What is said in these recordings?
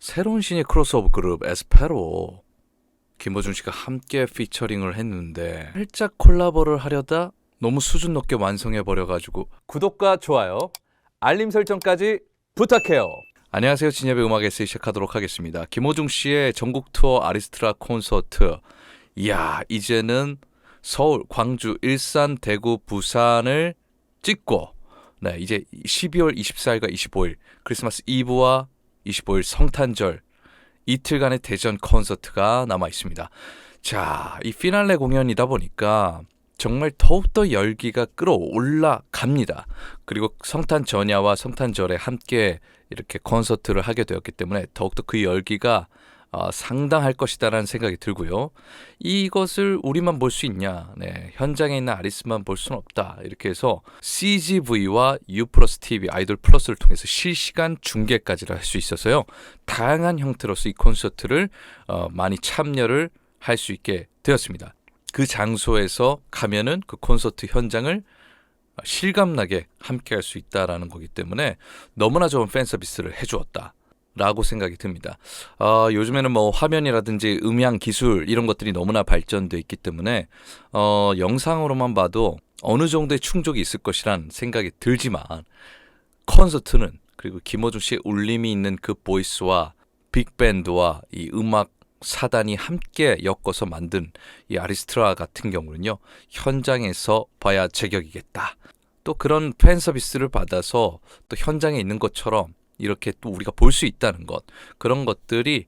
새로운 신의 크로스오버 그룹 에스페로 김호중 씨가 함께 피처링을 했는데 살짝 콜라보를 하려다 너무 수준 높게 완성해 버려 가지고 구독과 좋아요, 알림 설정까지 부탁해요. 안녕하세요. 진엽의 음악 에세이 시작하도록 하겠습니다. 김호중 씨의 전국 투어 아리스트라 콘서트. 이야, 이제는 서울, 광주, 일산, 대구, 부산을 찍고 네, 이제 12월 24일과 25일 크리스마스 이브와 25일 성탄절 이틀간의 대전 콘서트가 남아 있습니다. 자, 이 피날레 공연이다 보니까 정말 더욱더 열기가 끌어올라 갑니다. 그리고 성탄 전야와 성탄절에 함께 이렇게 콘서트를 하게 되었기 때문에 더욱더 그 열기가 어, 상당할 것이다라는 생각이 들고요. 이것을 우리만 볼 수 있냐? 네, 현장에 있는 아리스만 볼 수는 없다. 이렇게 해서 CGV와 U 플러스 TV 아이돌 플러스를 통해서 실시간 중계까지를 할 수 있어서요. 다양한 형태로서 이 콘서트를 어, 많이 참여를 할 수 있게 되었습니다. 그 장소에서 가면은 그 콘서트 현장을 실감나게 함께 할 수 있다라는 거기 때문에 너무나 좋은 팬 서비스를 해 주었다. 라고 생각이 듭니다. 어, 요즘에는 뭐 화면이라든지 음향 기술 이런 것들이 너무나 발전돼 있기 때문에 어, 영상으로만 봐도 어느 정도의 충족이 있을 것이란 생각이 들지만 콘서트는 그리고 김호중 씨의 울림이 있는 그 보이스와 빅밴드와 이 음악 사단이 함께 엮어서 만든 이 아리스트라 같은 경우는요 현장에서 봐야 제격이겠다. 또 그런 팬 서비스를 받아서 또 현장에 있는 것처럼 이렇게 또 우리가 볼 수 있다는 것 그런 것들이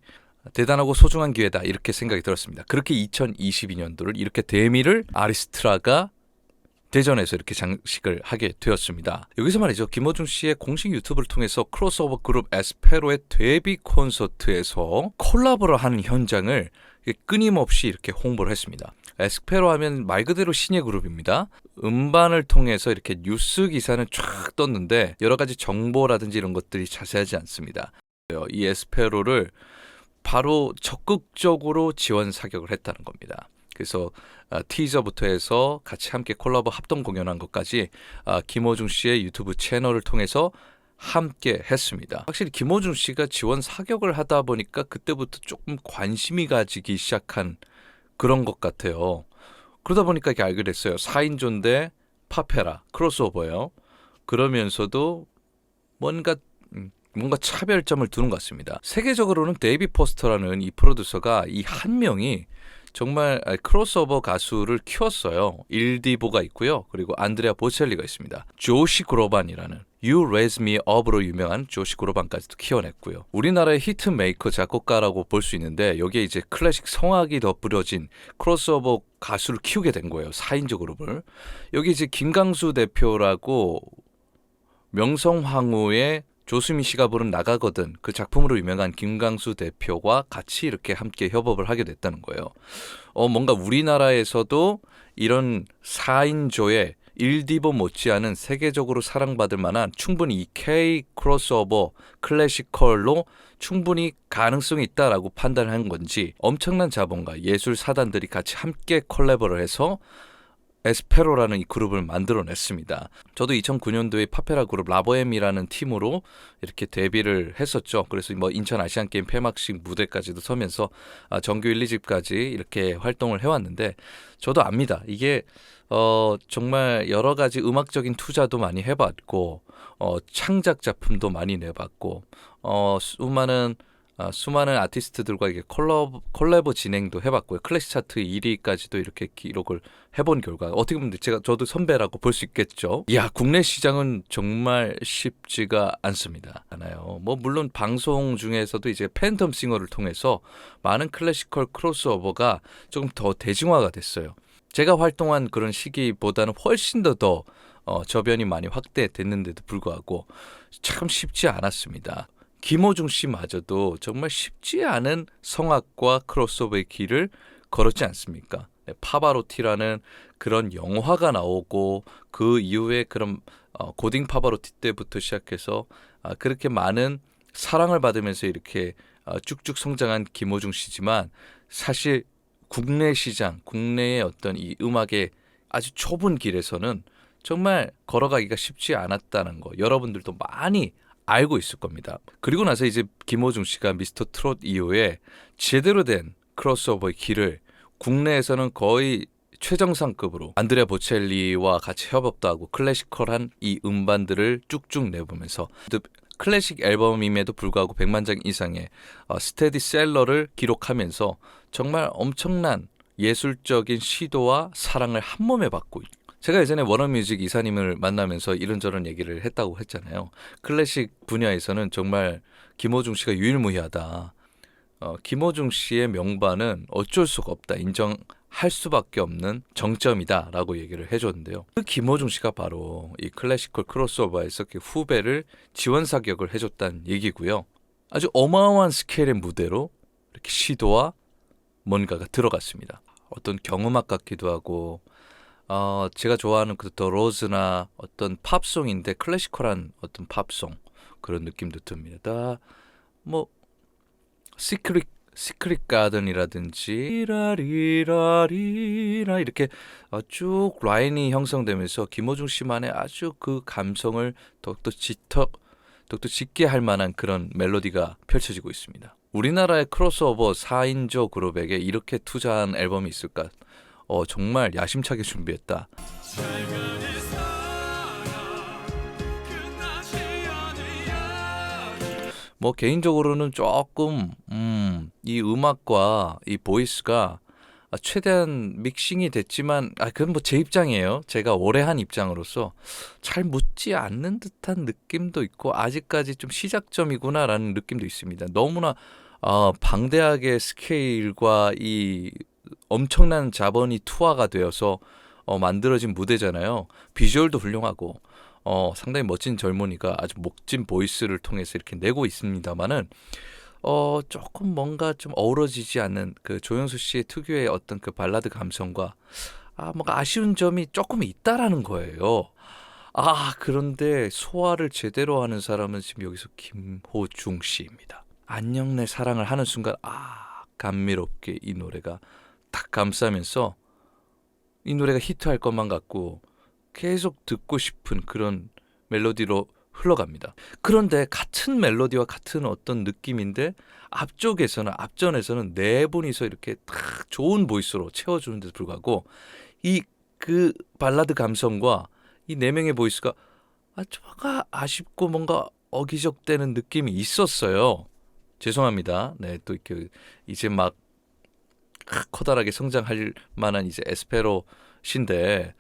대단하고 소중한 기회다 이렇게 생각이 들었습니다. 그렇게 2022년도를 이렇게 대미를 아리스트라가 대전에서 이렇게 장식을 하게 되었습니다. 여기서 말이죠. 김호중 씨의 공식 유튜브를 통해서 크로스오버 그룹 에스페로의 데뷔 콘서트에서 콜라보를 하는 현장을 끊임없이 이렇게 홍보를 했습니다. 에스페로 하면 말 그대로 신예 그룹입니다. 음반을 통해서 이렇게 뉴스 기사는 쫙 떴는데 여러 가지 정보라든지 이런 것들이 자세하지 않습니다. 이 에스페로를 바로 적극적으로 지원 사격을 했다는 겁니다. 그래서 아, 티저부터 해서 같이 함께 콜라보 합동 공연한 것까지 아, 김호중 씨의 유튜브 채널을 통해서 함께 했습니다. 확실히 김호중 씨가 지원 사격을 하다 보니까 그때부터 조금 관심이 가지기 시작한 그런 것 같아요. 그러다 보니까 이렇게 알게 됐어요. 4인조인데 파페라 크로스오버예요. 그러면서도 뭔가 음, 뭔가 차별점을 두는 것 같습니다. 세계적으로는 데이비 포스터라는 이 프로듀서가 이 한 명이 정말 크로스오버 가수를 키웠어요. 일디보가 있고요. 그리고 안드레아 보첼리가 있습니다. 조시 그로반이라는 You Raise Me Up로 유명한 조시 그로반까지도 키워냈고요. 우리나라의 히트 메이커 작곡가라고 볼 수 있는데 여기에 이제 클래식 성악이 덧뿌려진 크로스오버 가수를 키우게 된 거예요. 4인조 그룹을. 여기 이제 김강수 대표라고 명성황후의 조수미 씨가 부른 나가거든 그 작품으로 유명한 김강수 대표와 같이 이렇게 함께 협업을 하게 됐다는 거예요. 어 뭔가 우리나라에서도 이런 4인조의 일디보 못지않은 세계적으로 사랑받을 만한 충분히 이 K 크로스오버 클래시컬로 충분히 가능성이 있다라고 판단한 건지 엄청난 자본과 예술 사단들이 같이 함께 콜라보를 해서 에스페로라는 이 그룹을 만들어냈습니다. 저도 2009년도에 파페라 그룹 라보엠이라는 팀으로 이렇게 데뷔를 했었죠. 그래서 뭐 인천 아시안 게임 폐막식 무대까지도 서면서 아, 정규 1, 2집까지 이렇게 활동을 해왔는데 저도 압니다. 이게 어 정말 여러 가지 음악적인 투자도 많이 해봤고 어 창작 작품도 많이 내봤고 어 수많은 아, 수많은 아티스트들과 이게 콜라보, 콜라보 진행도 해봤고요. 클래식 차트 1위까지도 이렇게 기록을 해본 결과 어떻게 보면 제가 저도 선배라고 볼 수 있겠죠. 야 국내 시장은 정말 쉽지가 않습니다. 않아요. 뭐 물론 방송 중에서도 이제 팬텀 싱어를 통해서 많은 클래시컬 크로스오버가 조금 더 대중화가 됐어요. 제가 활동한 그런 시기보다는 훨씬 더더 어, 저변이 많이 확대됐는데도 불구하고 참 쉽지 않았습니다. 김호중 씨마저도 정말 쉽지 않은 성악과 크로스오버의 길을 걸었지 않습니까? 네, 파바로티라는 그런 영화가 나오고 그 이후에 그런 어, 고딩 파바로티 때부터 시작해서 아, 그렇게 많은 사랑을 받으면서 이렇게 어, 쭉쭉 성장한 김호중 씨지만 사실 국내 시장, 국내의 어떤 이 음악의 아주 좁은 길에서는 정말 걸어가기가 쉽지 않았다는 거 여러분들도 많이 알고 있을 겁니다. 그리고 나서 이제 김호중 씨가 미스터 트롯 이후에 제대로 된 크로스오버의 길을 국내에서는 거의 최정상급으로 안드레아 보첼리와 같이 협업도 하고 클래시컬한 이 음반들을 쭉쭉 내보면서 또 클래식 앨범임에도 불구하고 100만 장 이상의 어, 스테디셀러를 기록하면서 정말 엄청난 예술적인 시도와 사랑을 한 몸에 받고 있- 제가 예전에 워너뮤직 이사님을 만나면서 이런저런 얘기를 했다고 했잖아요. 클래식 분야에서는 정말 김호중 씨가 유일무이하다. 어, 김호중 씨의 명반은 어쩔 수가 없다. 인정할 수밖에 없는 정점이다 라고 얘기를 해줬는데요. 그 김호중 씨가 바로 이 클래시컬 크로스오버에서 그 후배를 지원 사격을 해줬다는 얘기고요. 아주 어마어마한 스케일의 무대로 이렇게 시도와 뭔가가 들어갔습니다. 어떤 경음악 같기도 하고 어, 제가 좋아하는 그 더 로즈나 어떤 팝송인데 클래시컬한 어떤 팝송 그런 느낌도 듭니다. 뭐 시크릿 시크릿 가든이라든지 라리라리라 이렇게 어, 쭉 라인이 형성되면서 김호중 씨만의 아주 그 감성을 더욱더 짙어 더욱더 짙게 할 만한 그런 멜로디가 펼쳐지고 있습니다. 우리나라의 크로스오버 4인조 그룹에게 이렇게 투자한 앨범이 있을까? 어, 정말 야심차게 준비했다. 뭐 개인적으로는 조금 음, 이 음악과 이 보이스가 아, 최대한 믹싱이 됐지만 아 그건 뭐 제 입장이에요. 제가 오래 한 입장으로서 잘 묻지 않는 듯한 느낌도 있고 아직까지 좀 시작점이구나라는 느낌도 있습니다. 너무나 어, 방대하게 스케일과 이 엄청난 자본이 투하가 되어서 어, 만들어진 무대잖아요. 비주얼도 훌륭하고 어, 상당히 멋진 젊은이가 아주 목진 보이스를 통해서 이렇게 내고 있습니다만은 어, 조금 뭔가 좀 어우러지지 않는 그 조영수 씨의 특유의 어떤 그 발라드 감성과 아, 뭔가 아쉬운 점이 조금 있다라는 거예요. 아, 그런데 소화를 제대로 하는 사람은 지금 여기서 김호중 씨입니다. 안녕 내 사랑을 하는 순간 아, 감미롭게 이 노래가 딱 감싸면서 이 노래가 히트할 것만 같고 계속 듣고 싶은 그런 멜로디로 흘러갑니다. 그런데 같은 멜로디와 같은 어떤 느낌인데 앞쪽에서는 앞전에서는 네 분이서 이렇게 딱 좋은 보이스로 채워주는 데도 불구하고 이 그 발라드 감성과 이 네 명의 보이스가 아 뭔가 아쉽고 뭔가 어기적대는 느낌이 있었어요. 죄송합니다. 네, 또 이렇게 이제 막 커다랗게 성장할 만한 이제 에스페로 신데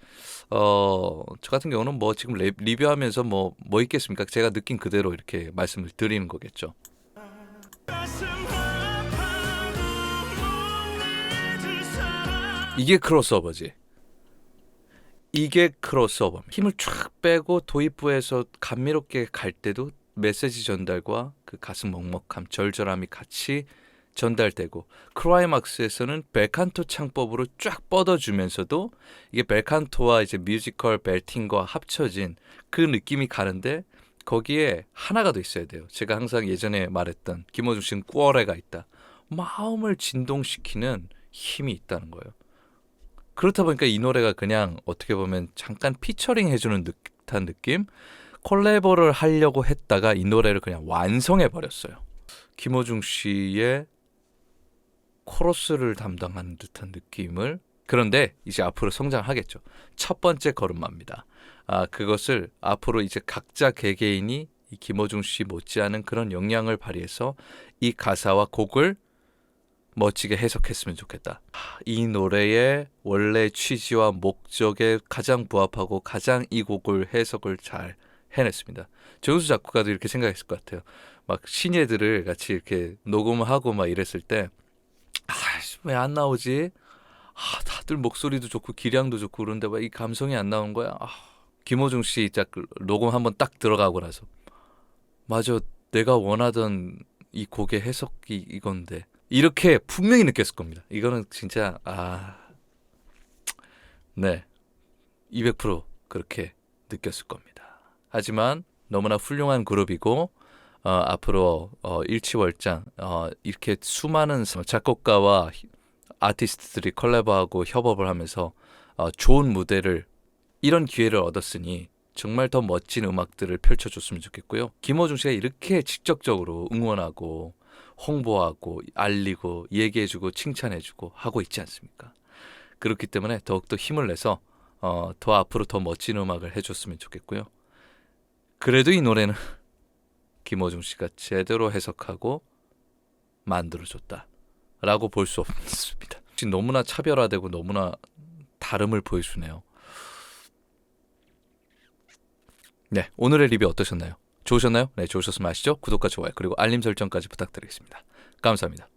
어, 저 같은 경우는 뭐 지금 레, 리뷰하면서 뭐, 뭐 있겠습니까? 제가 느낀 그대로 이렇게 말씀을 드리는 거겠죠. 이게 크로스오버지. 이게 크로스오버입니다. 힘을 쫙 빼고 도입부에서 감미롭게 갈 때도 메시지 전달과 그 가슴 먹먹함, 절절함이 같이 전달되고 크라이막스에서는 벨칸토 창법으로 쫙 뻗어주면서도 이게 벨칸토와 이제 뮤지컬 벨팅과 합쳐진 그 느낌이 가는데 거기에 하나가 더 있어야 돼요. 제가 항상 예전에 말했던 김호중 씨는 კვ어레가 있다. 마음을 진동시키는 힘이 있다는 거예요. 그렇다 보니까 이 노래가 그냥 어떻게 보면 잠깐 피처링 해주는 듯한 느낌? 콜라보를 하려고 했다가 이 노래를 그냥 완성해 버렸어요. 김호중 씨의 코러스를 담당하는 듯한 느낌을 그런데 이제 앞으로 성장하겠죠. 첫 번째 걸음마입니다. 아 그것을 앞으로 이제 각자 개개인이 이 김호중 씨 못지않은 그런 역량을 발휘해서 이 가사와 곡을 멋지게 해석했으면 좋겠다. 하, 이 노래의 원래 취지와 목적에 가장 부합하고 가장 이 곡을 해석을 잘 해냈습니다. 조영수 작곡가도 이렇게 생각했을 것 같아요. 막 신예들을 같이 이렇게 녹음하고 막 이랬을 때 아, 왜 안 나오지? 아, 다들 목소리도 좋고 기량도 좋고 그런데 왜 이 감성이 안 나오는 거야? 아, 김호중 씨딱 녹음 한번 딱 들어가고 나서 맞아, 내가 원하던 이 곡의 해석이 이건데 이렇게 분명히 느꼈을 겁니다. 이거는 진짜 아, 네, 200% 그렇게 느꼈을 겁니다. 하지만 너무나 훌륭한 그룹이고 어, 앞으로 어, 일치월장 어, 이렇게 수많은 작곡가와 아티스트들이 콜라보하고 협업을 하면서 어, 좋은 무대를 이런 기회를 얻었으니 정말 더 멋진 음악들을 펼쳐줬으면 좋겠고요. 김어중 씨가 이렇게 직접적으로 응원하고 홍보하고 알리고 얘기해주고 칭찬해주고 하고 있지 않습니까? 그렇기 때문에 더욱더 힘을 내서 어, 더 앞으로 더 멋진 음악을 해줬으면 좋겠고요. 그래도 이 노래는 김어중 씨가 제대로 해석하고 만들어줬다 라고 볼 수 없습니다. 지금 너무나 차별화되고 너무나 다름을 보여주네요. 네, 오늘의 리뷰 어떠셨나요? 좋으셨나요? 네, 좋으셨으면 아시죠? 구독과 좋아요 그리고 알림 설정까지 부탁드리겠습니다. 감사합니다.